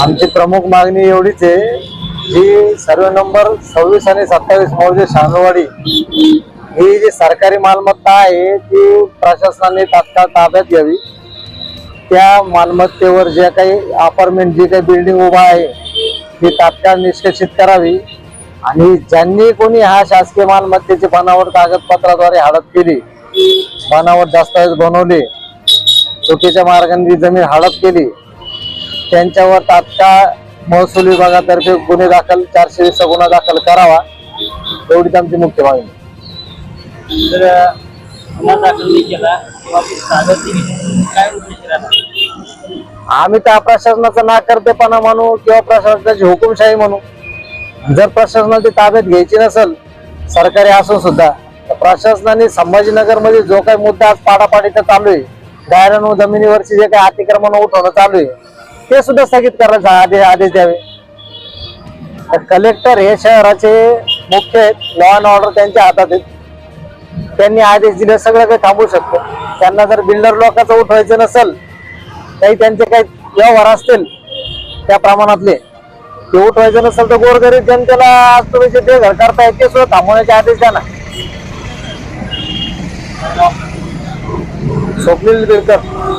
आमची प्रमुख मागणी एवढीच आहे जी सर्वे नंबर सव्वीस आणि सत्तावीस मौजे शानवाडी ही जी सरकारी मालमत्ता आहे ती प्रशासनाने तात्काळ ताब्यात घ्यावी. त्या मालमत्तेवर जे काही अपार्टमेंट जी काही बिल्डिंग उभा आहे ती तात्काळ निष्कासित करावी. आणि ज्यांनी कोणी हा शासकीय मालमत्तेची बनावट कागदपत्राद्वारे हडप केली बनावट दस्तावेज बनवले चुकीच्या मार्गाने जमीन हडप केली त्यांच्यावर तात्काळ महसूल विभागातर्फे गुन्हे दाखल चारशे वीसचा गुन्हा दाखल करावा एवढीच आमची मुख्य मागणी. तर गुन्हा दाखल केला किंवा काय उद्देश आम्ही त्या प्रशासनाचा नाकर्तेपणा म्हणू किंवा प्रशासनाची हुकुमशाही म्हणू. जर प्रशासनाची ताब्यात घ्यायची नसेल सरकारी असून सुद्धा तर प्रशासनाने संभाजीनगरमध्ये जो काही मुद्दा आज पाडापाडीचा चालू आहे गायरान जमिनीवरची जे काही अतिक्रमण उठवणं चालू आहे ते सुद्धा स्थगित करायचा आदेश आदेश द्यावे. तर कलेक्टर हे शहराचे मुख्य आहेत लॉ अँड ऑर्डर त्यांच्या हातात आहेत. त्यांनी आदेश दिले सगळं काही थांबू शकतं. त्यांना जर बिल्डर लोकांचं उठवायचं नसेल काही त्यांचे काही व्यवहार असतील त्या प्रमाणातले. ते उठवायचं नसेल तर गोरगरीब जनतेला आज तुम्ही जे बेघर करताय ते सुद्धा थांबवण्याचे आदेश द्या ना. स्वप्नील बिरकर.